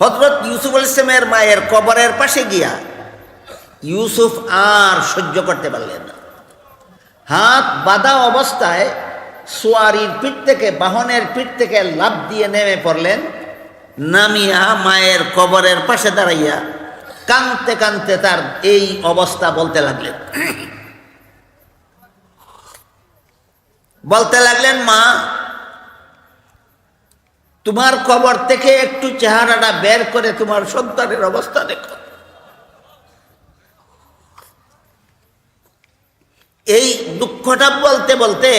হজরত ইউসুফ আল ইসলামের মায়ের কবরের পাশে গিয়া ইউসুফ আর সহ্য করতে পারলেন না। হাত বাঁধা অবস্থায় সোয়ারির পিঠ থেকে, বাহনের পিঠ থেকে লাভ দিয়ে নেমে পড়লেন, নামিয়া মায়ের কবরের পাশে দাঁড়াইয়া কানতে কানতে তার এই অবস্থা বলতে লাগলেন। বলতে লাগলেন, মা তোমার কবর থেকে একটু চেহারাটা বের করে তোমার সন্তানের অবস্থা দেখো। এই দুঃখটা বলতে বলতে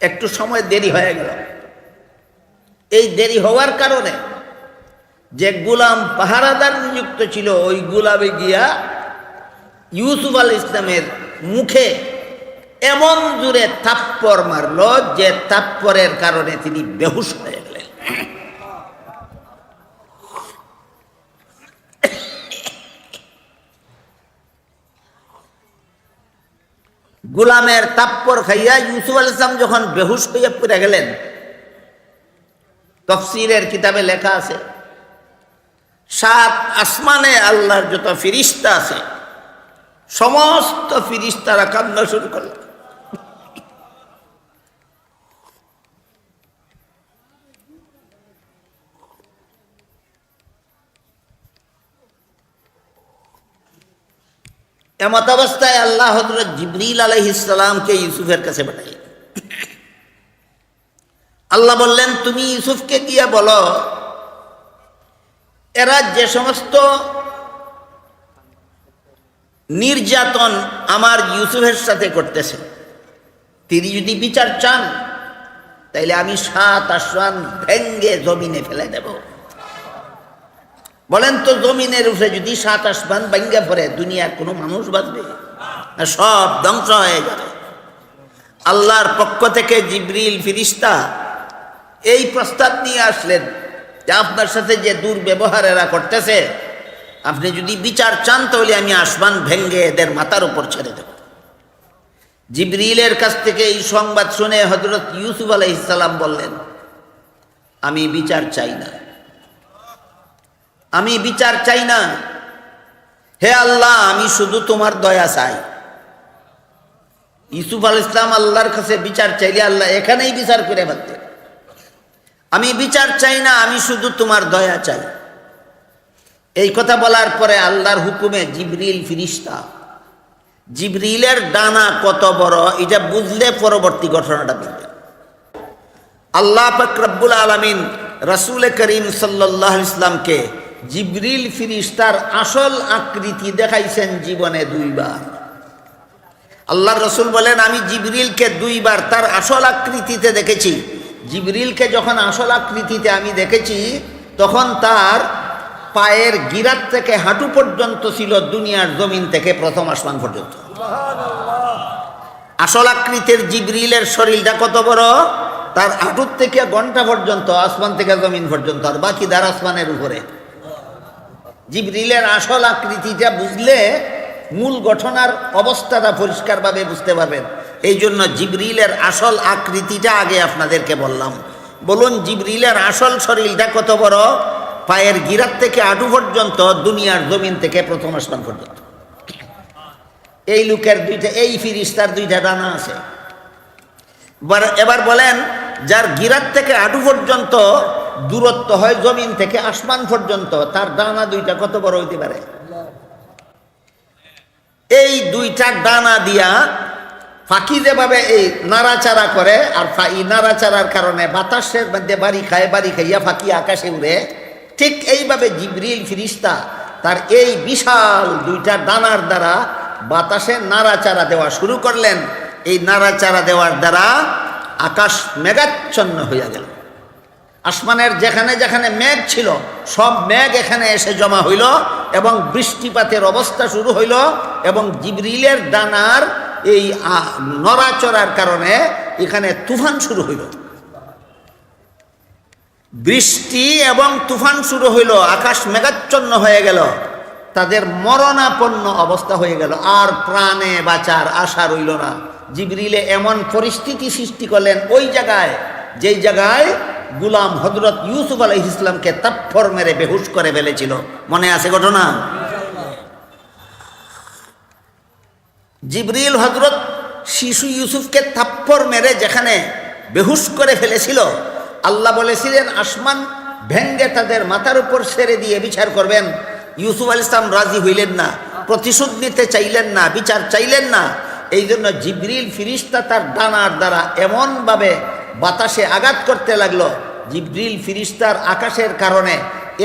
একটু সময় দেরি হয়ে গেল। এই দেরি হওয়ার কারণে যে গুলাম পাহারাদার নিযুক্ত ছিল, ওই গুলামে গিয়া ইউসুফ আল ইসলামের মুখে এমন জুড়ে তাপ্পর মারল যে থাপ্পরের কারণে তিনি বেহুশ হয়ে গেলেন। গুলামের তাপ্পর খাইয়া ইউসুফ আল ইসলাম যখন বেহুশ হইয়া পড়ে গেলেন, তফসিরের কিতাবে লেখা আছে, সাত আসমানে আল্লাহর যত ফিরিস্তা আছে, সমস্ত ফিরিস্তারা কান্না শুরু করল এমত অবস্থায় আল্লাহ হজরত জিবরিল আলহিসামকে ইউসুফের কাছে পাঠাই আল্লাহ বললেন, তুমি ইউসুফকে গিয়া বলো এরা যে সমস্ত নির্যাতন আমার ইউসুফের সাথে করতেছে, তিনি যদি বিচার চান, তাইলে আমি সাত আসমান ভেঙ্গে জমিনে ফেলে দেব। বলেন তো জমিনের উপরে যদি সাত আসমান ভেঙ্গে পড়ে, দুনিয়ার কোনো মানুষ বাঁচবে? সব ধ্বংস হয়ে যাবে। আল্লাহর পক্ষ থেকে জিব্রিল ফিরিস্তা এই প্রস্তাব নিয়ে আসলেন যে আপনার সাথে যে দুর্ব্যবহার এরা করতেছে, আপনি যদি বিচার চান, তাহলে আমি আসমান ভেঙ্গে এদের মাথার উপর ছেড়ে দেব। জিবরিলের কাছ থেকে এই সংবাদ শুনে হজরত ইউসুফ আলাইসাল্লাম বললেন, আমি বিচার চাই না। আমি বিচার চাই না। হে আল্লাহ, আমি শুধু তোমার দয়া চাই। ইসুফ আল ইসলাম আল্লাহর কাছে বিচার চাইলে আল্লাহ এখানেই বিচার করে ফেলতেন আমি বিচার চাই না, আমি শুধু তোমার দয়া চাই। এই কথা বলার পরে আল্লাহর হুকুমে জিবরিল ফিরিস্তা। জিবরিলের ডানা কত বড়, এটা বুঝলে পরবর্তী ঘটনাটা বুঝবেন আল্লাহ ফকরাবুল আলমিন রসুল করিম সাল্লাহ ইসলামকে জিবরিল ফিরিস্তার আসল আকৃতি দেখাইছেন জীবনে দুইবার। আল্লাহ রসুল বলেন আমি জিবরিলকে দুইবার তার আসল আকৃতিতে দেখেছি। জিবরিলকে যখন আসল আকৃতিতে আমি দেখেছি তখন তার পায়ের গিরাত থেকে হাঁটু পর্যন্ত ছিল দুনিয়ার জমিন থেকে প্রথম আসমান পর্যন্ত। আসল আকৃতির জিবরিলের শরীরটা কত বড়? তার হাঁটুর থেকে ঘণ্টা পর্যন্ত আসমান থেকে জমিন পর্যন্ত আর বাকি দার আসমানের উপরে। জিবরিলের আসল আকৃতিটা বুঝলে মূল গঠনার অবস্থাটা পরিষ্কারভাবে বুঝতে পারবেন। এই জন্য জিবরিলের আসল আকৃতিটা আগে আপনাদেরকে বললাম। বলুন, জিবরিলের আসল শরীরটা কত বড়? পায়ের গিরাত থেকে আটু পর্যন্ত দুনিয়ার জমিন থেকে প্রথম আসমান পর্যন্ত। এই লোকের দুইটা, এই ফিরিস্তার দুইটা ডানা আছে। এবার বলেন, যার গিরাত থেকে আটু পর্যন্ত দূরত্ব হয় জমিন থেকে আসমান পর্যন্ত, তার ডানা দুইটা কত বড় হইতে পারে? এই দুইটা ডানা দিয়া ফাঁকি যেভাবে এই নাড়াচাড়া করে, আর এই নাড়াচাড়ার কারণে বাতাসের মধ্যে বাড়ি খায়, বাড়ি খাইয়া ফাঁকি আকাশে উড়ে, ঠিক এইভাবে জিবরিল ফিরিস্তা তার এই বিশাল দুইটা ডানার দ্বারা বাতাসে নাড়াচাড়া দেওয়া শুরু করলেন। এই নাড়াচাড়া দেওয়ার দ্বারা আকাশ মেঘাচ্ছন্ন হইয়া গেল। আসমানের যেখানে যেখানে মেঘ ছিল, সব মেঘ এখানে এসে জমা হইল এবং বৃষ্টিপাতের অবস্থা শুরু হইল এবং জিবরিলের ডানার এই নড়াচড়ার কারণে এখানে তুফান শুরু হইল। বৃষ্টি এবং তুফান শুরু হইল, আকাশ মেঘাচ্ছন্ন হয়ে গেল, তাদের মরণাপন্ন অবস্থা হয়ে গেল, আর প্রাণে বাঁচার আশা রইল না। জিবরিলে এমন পরিস্থিতি সৃষ্টি করলেন, ওই জায়গায়, যেই জায়গায় গুলাম হজরত ইউসুফ আলহ ইসলামকে তাপ্পর মেরে বেহুশ করে ফেলেছিল। মনে আছে ঘটনা? জিবরিল হজরত শিশু ইউসুফকে থাপ্পর মেরে যেখানে বেহুশ করে ফেলেছিল, আল্লাহ বলেছিলেন, আসমান ভেঙ্গে তাদের মাথার উপর সেরে দিয়ে বিচার করবেন। ইউসুফ আল ইসলাম রাজি হইলেন না, প্রতিশোধ নিতে চাইলেন না, বিচার চাইলেন না। এই জন্য জিবরিল ফিরিস্তা তার ডানার দ্বারা এমনভাবে বাতাসে আঘাত করতে লাগল। জিবরিল ফিরিস্তার আকাশের কারণে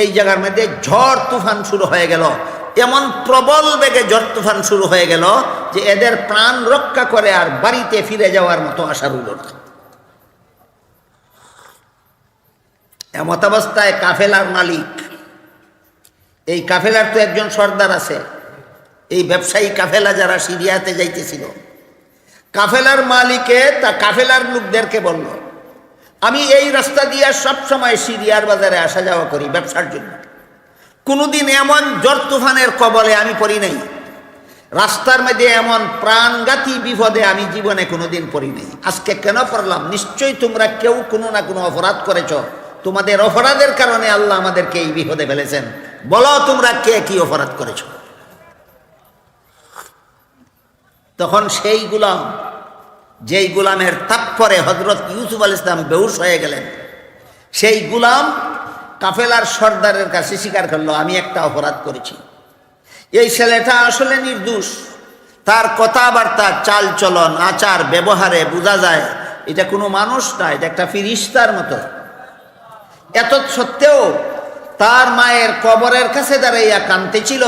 এই জায়গার মধ্যে ঝড় তুফান শুরু হয়ে গেল। এমন প্রবল বেগে ঝড় তুফান শুরু হয়ে গেল যে এদের প্রাণ রক্ষা করে আর বাড়িতে ফিরে যাওয়ার মতো আশা রইল না। এমতাবস্থায় কাফেলার মালিক, এই কাফেলার তো একজন সর্দার আছে। এই ব্যবসায়ী কাফেলা যারা সিরিয়াতে যাইতেছিল কাফেলার মালিকে, তা কাফেলার লোকদেরকে বলল, আমি এই রাস্তা দিয়ে সব সময় সিরিয়ার বাজারে আসা যাওয়া করি ব্যবসার জন্য। কোনোদিন এমন জ্বর তুফানের কবলে আমি পড়ি নাই। রাস্তার মধ্যে এমন প্রাণঘাতী বিপদে আমি জীবনে কোনোদিন পড়ি নাই। আজকে কেন পড়লাম? নিশ্চয়ই তোমরা কেউ কোনো না কোনো অপরাধ করেছ। তোমাদের অপরাধের কারণে আল্লাহ আমাদেরকে এই বিপদে ফেলেছেন। বলো তোমরা কে কি অপরাধ করেছ? তখন সেই গুলাম, যেই গুলামের তাৎপরে হজরত ইউসুফ আল ইসলাম বেহুশ হয়ে গেলেন, সেই গুলাম কাফেলার সর্দারের কাছে স্বীকার করল, আমি একটা অপরাধ করেছি। এই ছেলেটা আসলে নির্দোষ। তার কথাবার্তা চাল চলন আচার, ব্যবহারে বোঝা যায়, এটা কোনো মানুষ না, এটা একটা ফিরিস্তার মতো। এত সত্ত্বেও তার মায়ের কবরের কাছে দাঁড়াইয়া কানতে ছিল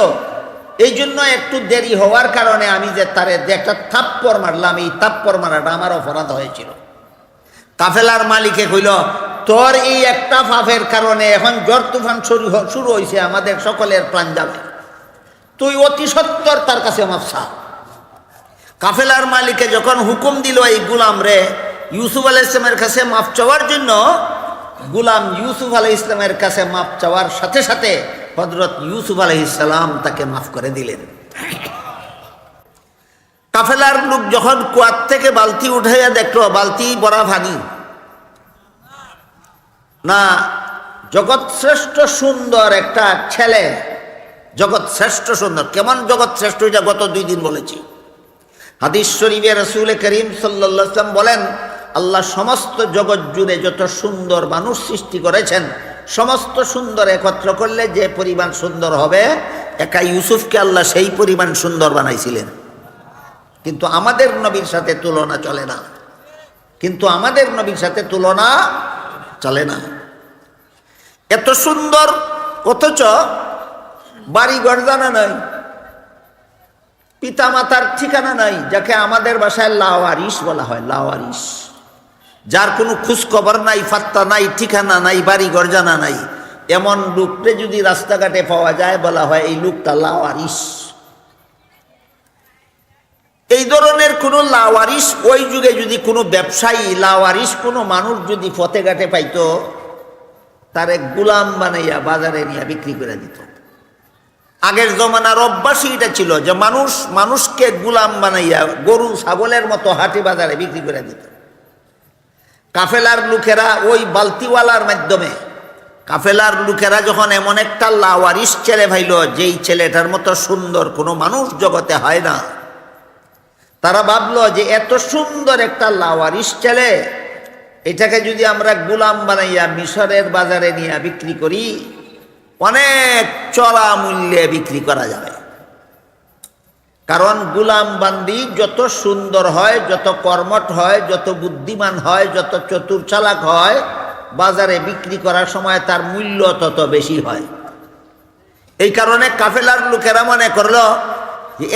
এই জন্য একটু দেরি হওয়ার কারণে আমি যে তারে একটা থাপ্পর মারলাম, এই থাপ্পর মারাটা আমার অপরাধ হয়েছিল। কাফেলার মালিকে কইল, তোর এই একটা ফাফের কারণে এখন জ্বর তুফান শুরু শুরু হয়েছে আমাদের সকলের প্রাণ যাবে। তুই অতি সত্তর তার কাছে মাপসা কাফেলার মালিকে যখন হুকুম দিল এই গুলাম রে, ইউসুফ আলাহ ইসলামের কাছে মাপ চাওয়ার জন্য, গুলাম ইউসুফ আলাহ ইসলামের কাছে মাপ চাওয়ার সাথে সাথে হজরত ইউসুফ আলহ ইসলাম তাকে মাফ করে দিলেন। কাফেলার লোক যখন কুয়ার থেকে বালতি উঠাইয়া দেখল, বালতি বড়া ভাঙি না, জগৎ শ্রেষ্ঠ সুন্দর একটা ছেলে। জগৎ শ্রেষ্ঠ সুন্দর। কেমন জগৎ শ্রেষ্ঠ এটা গত দুই দিন বলেছি। হাদিস শরীফে রসুল করিম সাল্লাম বলেন, আল্লাহ সমস্ত জগৎ জুড়ে যত সুন্দর মানুষ সৃষ্টি করেছেন সমস্ত সুন্দর একত্র করলে যে পরিমাণ সুন্দর হবে, একা ইউসুফকে আল্লাহ সেই পরিমাণ সুন্দর বানাইছিলেন। কিন্তু আমাদের নবীর সাথে তুলনা চলে না। কিন্তু আমাদের নবীর সাথে তুলনা চলে না। এত সুন্দর, অথচ বাড়ি জানা নাই পিতা মাতার ঠিকানা নাই, যাকে আমাদের বাসায় লাওয়ারিস বলা হয় লাওয়ারিস যার কোনো খোঁজখবর নাই, ফাত্তা নাই, ঠিকানা নাই বাড়ি ঘর জানা নাই, এমন লোককে যদি রাস্তাঘাটে পাওয়া যায় বলা হয়, এই লোকটা লাওয়ারিস। এই ধরনের কোনো লাওয়ারিস, ওই যুগে যদি কোনো ব্যবসায়ী, লাওয়ারিস, কোনো মানুষ যদি ফতে ঘাটে পাইতো, তারে গুলাম বানাইয়া বাজারে নিয়ে বিক্রি করে দিত। আগের জমানার অভ্যাসই এটা ছিল যে মানুষ, মানুষকে গুলাম বানাইয়া গরু, ছাগলের মতো হাটে বাজারে বিক্রি করে দিত। কাফেলার লোকেরা ওই বালতিওয়ালার মাধ্যমে, কাফেলার লোকেরা যখন এমন একটা লাওয়ারিস ছেলে ভাইল, যেই ছেলেটার মতো সুন্দর কোনো মানুষ জগতে হয় না, তারা ভাবলো যে এত সুন্দর একটা লাওয়ারিস ছেলে, এটাকে যদি আমরা গুলাম বানাইয়া মিশরের বাজারে নিয়ে বিক্রি করি, অনেক চড়া মূল্যে বিক্রি করা যাবে। কারণ গুলাম বান্দি যত সুন্দর হয়, যত কর্মট হয়, যত বুদ্ধিমান হয়, যত চতুর চালাক হয়, বাজারে বিক্রি করার সময় তার মূল্য তত বেশি হয়। এই কারণে কাফেলার লোকেরা মনে করল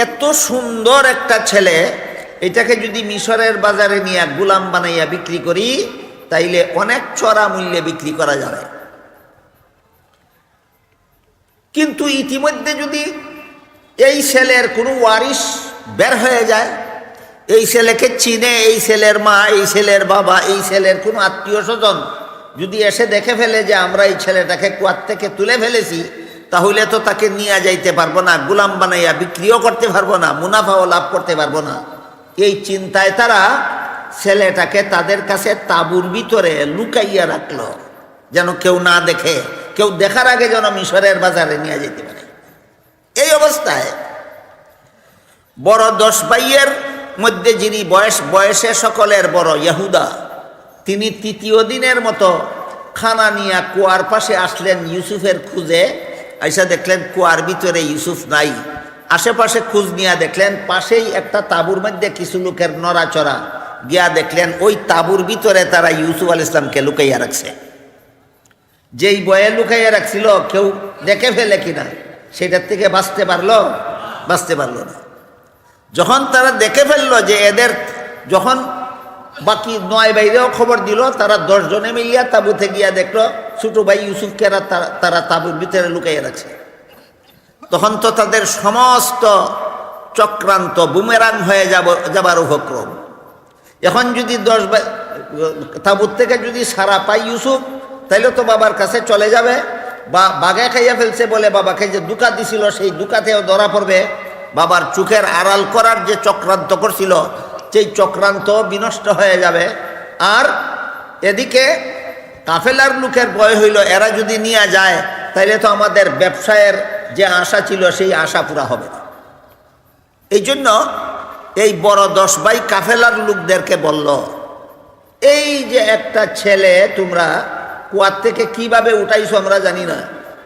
এত সুন্দর একটা ছেলে, এটাকে যদি মিশরের বাজারে নিয়ে গুলাম বানাইয়া বিক্রি করি, তাইলে অনেক চড়া মূল্যে বিক্রি করা যাবে। কিন্তু ইতিমধ্যে যদি এই ছেলের কোনো ওয়ারিস বের হয়ে যায়। এই ছেলেকে চিনে, এই ছেলের মা, এই ছেলের বাবা, এই ছেলের কোনো আত্মীয় স্বজন যদি এসে দেখে ফেলে যে আমরা এই ছেলেটাকে কুয়ার থেকে তুলে ফেলেছি, তাহলে তো তাকে নিয়ে যাইতে পারব না, গুলাম বানাইয়া বিক্রিও করতে পারব না, মুনাফাও লাভ করতে পারব না। এই চিন্তায় তারা ছেলেটাকে তাদের কাছে তাঁবুর ভিতরে লুকাইয়া রাখল, যেন কেউ না দেখে, কেউ দেখার আগে যেন মিশরের বাজারে নিয়ে যেতে পারে। এই অবস্থায় বড় দশ ভাইয়ের মধ্যে যিনি বয়স, বয়সে সকলের বড় ইয়াহুদা, তিনি তৃতীয় দিনের মতো খানা নিয়া কুয়ার পাশে আসলেন ইউসুফের খুঁজে। আইসা দেখলেন কুয়ার ভিতরে ইউসুফ নাই। আশেপাশে খুঁজ নিয়া দেখলেন পাশেই একটা তাঁবুর মধ্যে কিছু লোকের নড়াচড়া। গিয়া দেখলেন ওই তাঁবুর ভিতরে তারা ইউসুফ আল ইসলামকে লুকাইয়া রাখছে। যেই বয়ে লুকাইয়া রাখছিল, কেউ দেখে ফেলে কিনা। সেটার থেকে বাঁচতে পারল? বাঁচতে পারল না। যখন তারা দেখে ফেলল যে এদের যখন বাকি নয় বাইরেও খবর দিল, তারা দশজনে মিলিয়া তাঁবুতে গিয়া দেখল, ছোটো ভাই ইউসুফকে তারা- তাঁবুর ভিতরে লুকাইয়া রাখছে। তখন তো তাদের সমস্ত চক্রান্ত বুমেরাং হয়ে যাব, যাবার উপক্রম। এখন যদি দশ তাঁবুর থেকে যদি সারা পাই ইউসুফ, তাইলে তো বাবার কাছে চলে যাবে। বা বাঘে খাইয়া ফেলছে বলে বাবাকে যে দুকা দিছিল, সেই দুকাতেও ধরা পড়বে। বাবার চোখের আড়াল করার যে চক্রান্ত করছিল, সেই চক্রান্ত বিনষ্ট হয়ে যাবে। আর এদিকে কাফেলার লোকের ভয় হইল, এরা যদি নিয়ে যায় তাহলে তো আমাদের ব্যবসায়ের যে আশা ছিল, সেই আশা পুরা হবে না। এই জন্য এই বড় দশ ভাই কাফেলার লোকদেরকে বলল, এই যে একটা ছেলে তোমরা কুয়ার থেকে কীভাবে উঠাইছো আমরা জানি না।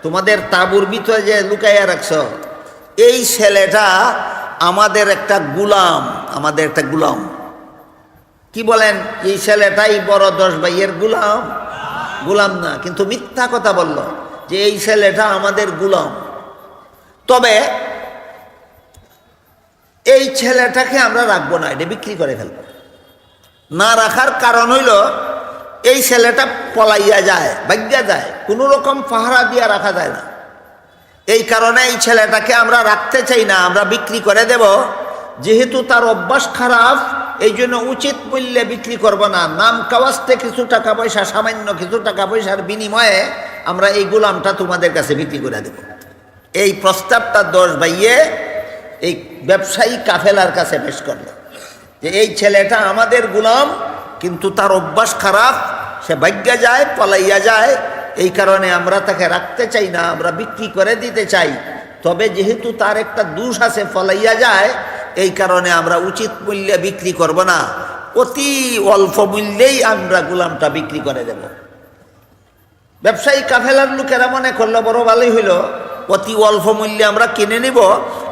তোমাদের তাঁবুর ভিতরে যে লুকাইয়া রাখছ, এই ছেলেটা আমাদের একটা গুলাম, আমাদের একটা গুলাম। কি বলেন, এই ছেলেটাই বড় দশ ভাইয়ের গুলাম? গুলাম না, কিন্তু মিথ্যা কথা বলল যে এই ছেলেটা আমাদের গুলাম। তবে এই ছেলেটাকে আমরা রাখব না, এটা বিক্রি করে ফেলব। না রাখার কারণ হইল এই ছেলেটা পলাইয়া যায়, ভাগ্যা যায়, কোনো রকম পাহারা দিয়া রাখা যায় না। এই কারণে এই ছেলেটাকে আমরা রাখতে চাই না, আমরা বিক্রি করে দেব। যেহেতু তার অভ্যাস খারাপ, এই জন্য উচিত মূল্যে বিক্রি করব না। নাম কাওয়াজতে কিছু টাকা পয়সা, সামান্য কিছু টাকা পয়সার বিনিময়ে আমরা এই গোলামটা তোমাদের কাছে বিক্রি করে দেব। এই প্রস্তাবটা দশ ভাইয়ে এই ব্যবসায়ী কাফেলার কাছে পেশ করল যে, এই ছেলেটা আমাদের গুলাম কিন্তু তার অভ্যাস খারাপ, সে ভাগ্যা যায়, পলাইয়া যায়। এই কারণে আমরা তাকে রাখতে চাই না, আমরা বিক্রি করে দিতে চাই। তবে যেহেতু তার একটা দোষ আছে ফলাইয়া যায়, এই কারণে আমরা উচিত মূল্যে বিক্রি করব না। অতি অল্প মূল্যেই আমরা গুলামটা বিক্রি করে দেব। ব্যবসায়ী কাফেলার লোকেরা মনে করল, বড় ভালোই হইল অতি অল্প মূল্যে আমরা কিনে নিব,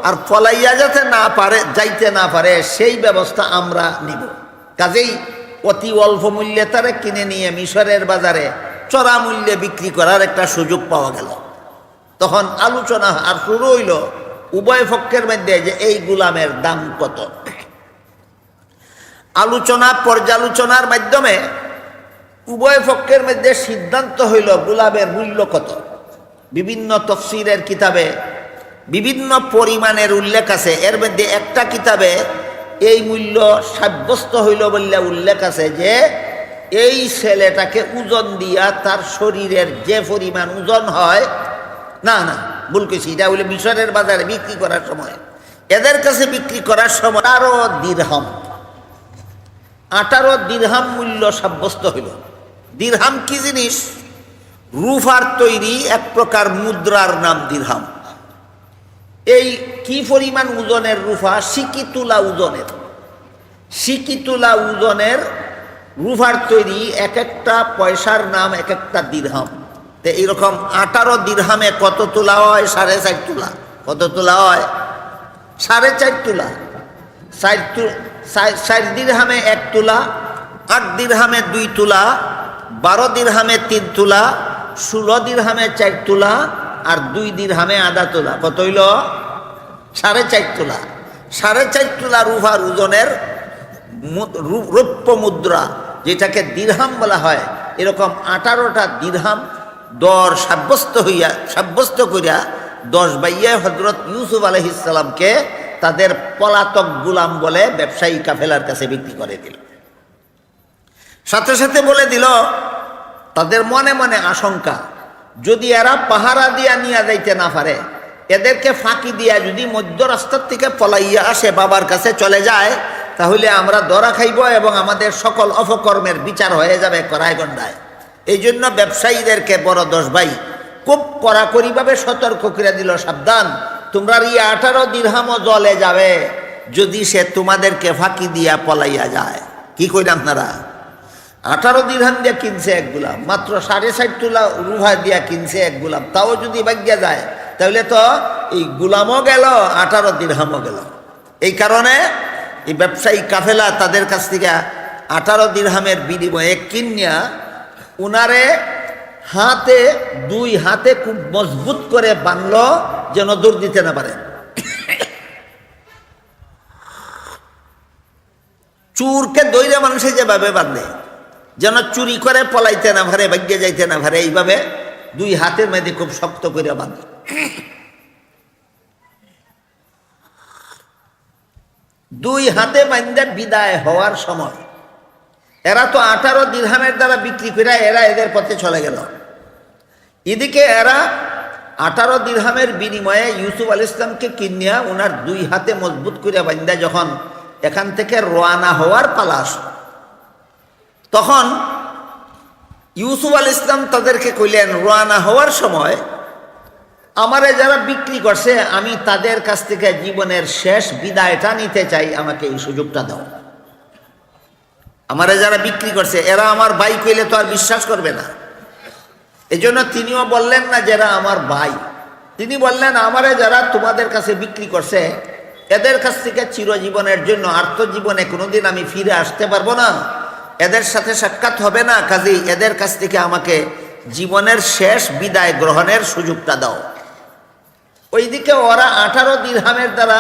আর ফলাইয়া যাতে না পারে, যাইতে না পারে, সেই ব্যবস্থা আমরা নিব। কাজেই অতি অল্প মূল্যে তারা কিনে নিয়ে মিশরের বাজারে চড়া মূল্যে বিক্রি করার একটা সুযোগ পাওয়া গেল। তখন আলোচনা আর শুরু হইল উভয় পক্ষের মধ্যে যে এই গুলামের দাম কত। আলোচনা, পর্যালোচনার মাধ্যমে উভয় পক্ষের মধ্যে সিদ্ধান্ত হইল গোলাপের মূল্য কত। বিভিন্ন তফসিরের কিতাবে বিভিন্ন পরিমাণের উল্লেখ আছে। এর মধ্যে একটা কিতাবে এই মূল্য সাব্যস্ত হইল বললে উল্লেখ আছে যে, এই ছেলেটাকে ওজন দিয়া তার শরীরের যে পরিমাণ ওজন হয়, না না, ভুল কেছি এটা হইলে মিশরের বাজারে বিক্রি করার সময়। এদের কাছে বিক্রি করার সময় আরও দিরহম। আঠারো দিরহাম মূল্য সাব্যস্ত হইল। দিরহাম কি জিনিস? রুফার তৈরি এক প্রকার মুদ্রার নাম দিরহাম। এই কি পরিমাণ ওজনের রুফা? সিকি সিকিতুলা ওজনের। সিকিতুলা ওজনের রুফার তৈরি এক একটা পয়সার নাম এক একটা দিরহাম। তো এইরকম আঠারো দিরহামে কত তোলা হয়? সাড়ে চার তোলা। কত তোলা হয়? সাড়ে চার তোলা। চার চার- চার এক তোলা, আট দিরহামে দুই তোলা, বারো দিরহামে তিন তোলা, ষোলো দিরহামে চার তোলা, আর দুই দিরহামে আধা তোলা। কত হইল? সাড়ে চার তোলা। সাড়ে চার তোলা রুফার ওজনের রৌপ্য মুদ্রা, যেটাকে দিরহাম বলা হয়, এরকম আঠারোটা দিরহাম দর সাব্যস্ত হইয়া, সাব্যস্ত করিয়া দশ বাইয়া হজরত ইউসুফ আলহিসাল্লামকে তাদের পলাতক গুলাম বলে ব্যবসায়ী কাফেলার কাছে বিক্রি করে দিল। সাথে সাথে বলে দিল, তাদের মনে মনে আশঙ্কা, যদি এরা পাহারা দিয়া নিয়ে যাইতে না পারে এদেরকে ফাঁকি দিয়া যদি মধ্য রাস্তার থেকে পলাইয়া আসে, বাবার কাছে চলে যায়, তাহলে আমরা দরা খাইব এবং আমাদের সকল অপকর্মের বিচার হয়ে যাবে করায় গন্ডায় এই জন্য ব্যবসায়ীদেরকে বড় দশ ভাই, খুব কড়াকড়িভাবে সতর্ক করে দিল, সাবধান। তোমরা এই আঠারো দীর্হামও জলে যাবে, যদি সে তোমাদেরকে ফাঁকি দিয়া পলাইয়া যায়। কি কইলেন আপনারা? আঠারো দিরহাম দিয়ে কিনছে এক গুলাম, মাত্র সাড়ে ষাট তুলা রুহা দিয়া কিনছে এক গুলাম, তাও যদি ভাগ্যা যায় তাহলে তো এই গুলামও গেল, আঠারো দিরহামও গেল। এই কারণে এই ব্যবসায়ী কাফেলা তাদের কাছ থেকে আঠারো দিরহামের বিনিময়ে কিনিয়া উনারে হাতে, দুই হাতে খুব মজবুত করে বানল, যেন দূর দিতে না পারে। চুরকে দৈরে মানুষে যেভাবে বাঁধে যেন চুরি করে পলাইতে না ভারে ভাগ্যে যাইতে না ভারে এইভাবে দুই হাতের মধ্যে খুব শক্ত করে বাঁধে দুই হাতে বান্ধে বিদায় হওয়ার সময়। এরা তো আঠারো দিরহামের দ্বারা বিক্রি করে এরা এদের পথে চলে গেল। এদিকে এরা আঠারো দিরহামের বিনিময়ে ইউসুফ আল ইসলামকে কিনিয়া ওনার দুই হাতে মজবুত করে বান্দা যখন এখান থেকে রোয়ানা হওয়ার পালা আসলো তখন ইউসুফ আল ইসলাম তাদেরকে কইলেন রোয়ানা হওয়ার সময় আমারে যারা বিক্রি করছে, আমি তাদের কাছ থেকে জীবনের শেষ বিদায়টা নিতে চাই, আমাকে এই সুযোগটা দাও। আমারে যারা বিক্রি করছে, এরা আমার ভাই কইলে তো আর বিশ্বাস করবে না। এই তিনিও বললেন না যারা আমার ভাই। তিনি বললেন, আমারে যারা তোমাদের কাছে বিক্রি করছে, এদের কাছ থেকে চিরজীবনের জন্য আর্থজীবনে কোনোদিন আমি ফিরে আসতে পারব না। এদের সাথে সাক্ষাৎ হবে না, কাজেই এদের কাছ থেকে আমাকে জীবনের শেষ বিদায় গ্রহণের সুযোগটা দাও। ওইদিকে ওরা আঠারো দিরহামের দ্বারা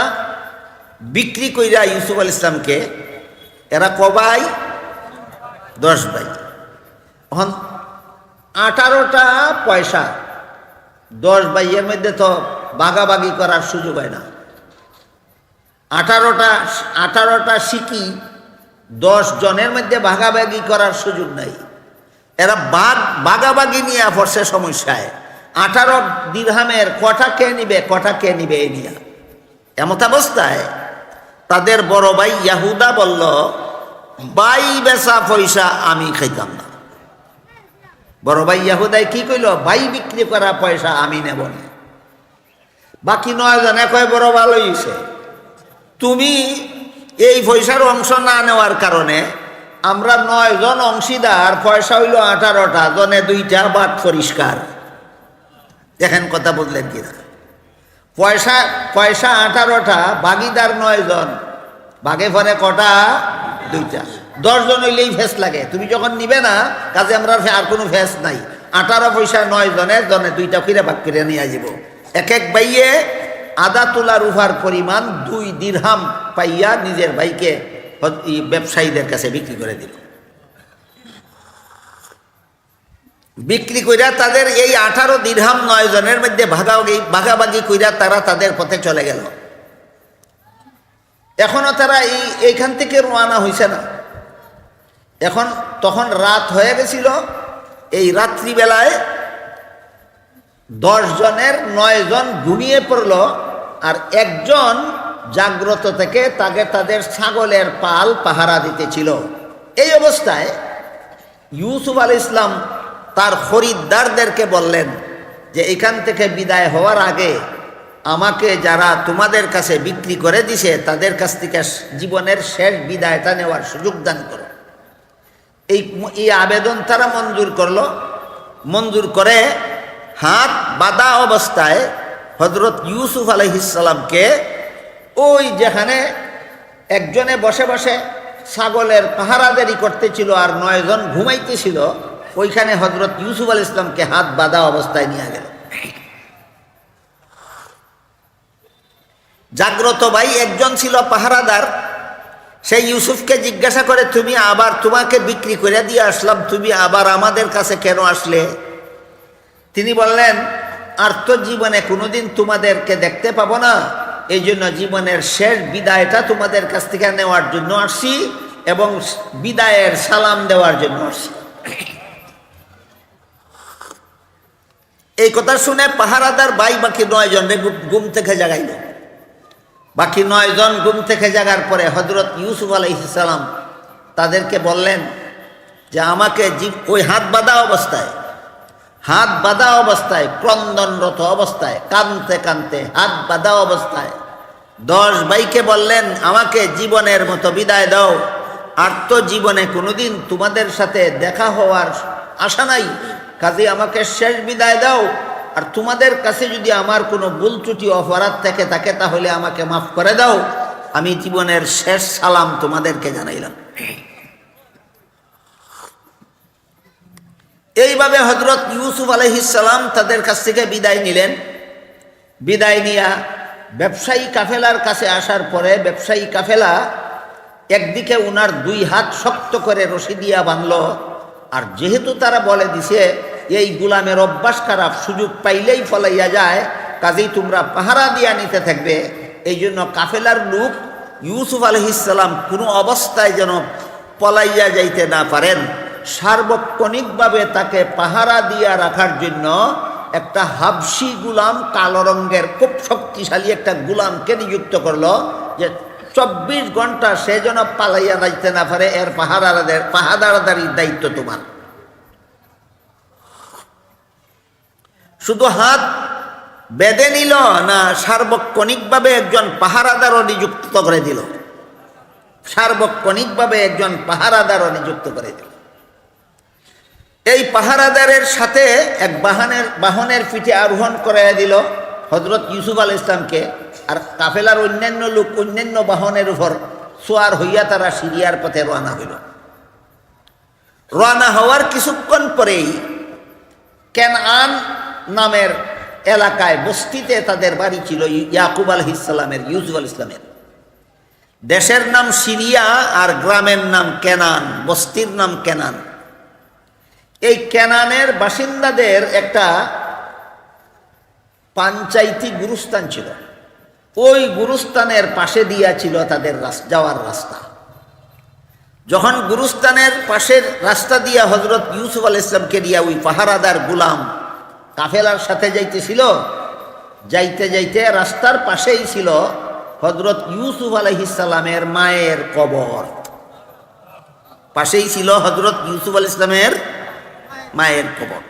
বিক্রি কইরা ইউসুফ আল ইসলামকে, এরা কবাই? দশ ভাই। এখন আঠারোটা পয়সা, দশ ভাইয়ের মধ্যে তো বাগাবাগি করার সুযোগ হয় না। আঠারোটা আঠারোটা শিকি দশ জনের মধ্যে ভাগাভাগি করার সুযোগ নাই। এরা বাঘ বাগাবাগি নিয়ে পড়ছে সমস্যায়। আঠারো দিরহামের কটা কে নিবে, কটা কে নিবে এ নিয়ে। এমত অবস্থায় তাদের বড় ভাই ইয়াহুদা বলল বাই বেচা পয়সা আমি খাইতাম না। বড় ভাই ইয়াহুদাই কি কইল, ভাই বিক্রি করা পয়সা আমি নেব না। বাকি নয় জনে কয়, বড় ভালো তুমি এই পয়সার অংশ না নেওয়ার কারণে আমরা নয় জন অংশীদার, পয়সা হইল আঠারোটা, জনে দুইটা, বাট পরিষ্কার। দেখেন কথা বললেন কিনা। পয়সা পয়সা আঠারোটা, বাগিদার নয় জন। বাঘে ফরে কটা? দুইটা। দশ জন হইলেই ফেস লাগে। তুমি যখন নিবে না, কাজে আমরা আর কোনো ফেস নাই। আঠারো পয়সা নয় জনে জনে দুইটা ফিরে বাক করে নিয়ে যাব এক এক বাইয়ে আদা তোলার উহার পরিমাণ দুই দিরহাম পাইয়া নিজের ভাইকে ব্যবসায়ীদের কাছে বিক্রি করে দিল। বিক্রি কইরা তাদের এই আঠারো দিরহাম নয় জনের মধ্যে ভাগাভাগি ভাগাভাগি কইরা তারা তাদের পথে চলে গেল। এখনও তারা এই, এইখান থেকে রোয়ানা হয়েছে না। এখন তখন রাত হয়ে গেছিল, এই রাত্রিবেলায় দশ জনের নয় জন ঘুমিয়ে পড়ল আর একজন জাগ্রত থেকে তাকে তাদের ছাগলের পাল পাহারা দিতেছিল। এই অবস্থায় ইউসুফ আল ইসলাম তার খরিদ্দারদেরকে বললেন যে এখান থেকে বিদায় হওয়ার আগে আমাকে যারা তোমাদের কাছে বিক্রি করে দিছে, তাদের কাছ থেকে জীবনের শেষ বিদায়টা নেওয়ার সুযোগ দান করো। এই এই আবেদন তারা মঞ্জুর করল। মঞ্জুর করে হাত বাঁধা অবস্থায় হজরত ইউসুফ আলহিসাল্লামকে ওই যেখানে একজনে বসে বসে ছাগলের পাহারাদারি করতেছিল আর নয়জন ঘুমাইতেছিল ওইখানে হজরত ইউসুফ আল ইসলামকে হাত বাঁধা অবস্থায় নিয়ে গেল। জাগ্রত ভাই একজন ছিল পাহারাদার সেই ইউসুফকে জিজ্ঞাসা করে, তুমি আবার তোমাকে বিক্রি করে দিয়ে আসলাম, তুমি আবার আমাদের কাছে কেন আসলে? তিনি বললেন, আর তো জীবনে কোনোদিন তোমাদেরকে দেখতে পাবো না এই জন্য জীবনের শেষ বিদায়টা তোমাদের কাছ থেকে নেওয়ার জন্য আসছি এবং বিদায়ের সালাম দেওয়ার জন্য আসছি। এই কথা শুনে পাহারাদার বাই বাকি নয় জনে ঘুম থেকে জাগাইল। বাকি নয় জন ঘুম থেকে জাগার পরে হজরত ইউসুফ আলাইসালাম তাদেরকে বললেন যে, আমাকে ওই হাত বাঁধা অবস্থায়, হাত বাঁধা অবস্থায়, ক্রন্দনরত অবস্থায়, কানতে কানতে হাত বাঁধা অবস্থায়, দশ ভাইকে বললেন, আমাকে জীবনের মতো বিদায় দাও। আর তো জীবনে কোনোদিন তোমাদের সাথে দেখা হওয়ার আশা নাই। কাজে আমাকে শেষ বিদায় দাও। আর তোমাদের কাছে যদি আমার কোনো ভুল ত্রুটি, অপরাধ থেকে থাকে, তাহলে আমাকে মাফ করে দাও। আমি জীবনের শেষ সালাম তোমাদেরকে জানাইলাম। এইভাবে হজরত ইউসুফ আলহিসাল্লাম তাদের কাছ থেকে বিদায় নিলেন। বিদায় নিয়া ব্যবসায়ী কাফেলার কাছে আসার পরে ব্যবসায়ী কাফেলা একদিকে উনার দুই হাত শক্ত করে রশি দিয়া বাঁধল। আর যেহেতু তারা বলে দিছে এই গুলামের অভ্যাস খারাপ, সুযোগ পাইলেই ফলাইয়া যায়, কাজেই তোমরা পাহারা দিয়া নিতে থাকবে। এই জন্য কাফেলার লোক ইউসুফ আলহিসাল্লাম কোনো অবস্থায় যেন পলাইয়া যাইতে না পারেন। সার্বক্ষণিকভাবে তাকে পাহারা দিয়া রাখার জন্য একটা হাবসি গুলাম কালো রঙের খুব শক্তিশালী একটা গুলামকে নিযুক্ত করল যে চব্বিশ ঘণ্টা সে যেন পালাইয়া যাইতে না পারে, এর পাহারাদার পাহাদারদারির দায়িত্ব তোমার। শুধু হাত বেঁধে নিল না সার্বক্ষণিকভাবে একজন পাহারাদারও নিযুক্ত করে দিল। সার্বক্ষণিকভাবে একজন পাহারাদারও নিযুক্ত করে দিল। এই পাহারাদারের সাথে এক বাহনের বাহনের পিঠে আরোহণ করে দিল হজরত ইউসুফ আল ইসলামকে। আর কাফেলার অন্যান্য লোক, অন্যান্য বাহনের উপর সোয়ার হইয়া তারা সিরিয়ার পথে রওনা হইল। রওনা হওয়ার কিছুক্ষণ পরেই ক্যানআন নামের এলাকায় বস্তিতে তাদের বাড়ি ছিল ইয়াকুব আল ইসলামের ইউসুফ আল ইসলামের দেশের নাম সিরিয়া আর গ্রামের নাম কেনান, বস্তির নাম কেনান। এই কেনানের বাসিন্দাদের একটা পঞ্চায়েতি গুরুস্থান ছিল। ওই গুরুস্থানের পাশে দিয়া ছিল তাদের যাওয়ার রাস্তা। যখন গুরুস্থানের পাশের রাস্তা দিয়া হজরত ইউসুফ আল ইসলামকে দিয়া ওই পাহারাদার গুলাম কাফেলার সাথে যাইতেছিল, যাইতে যাইতে রাস্তার পাশেই ছিল হজরত ইউসুফ আলহিসালামের মায়ের কবর। পাশেই ছিল হজরত ইউসুফ আল ইসলামের মায়ের কবর।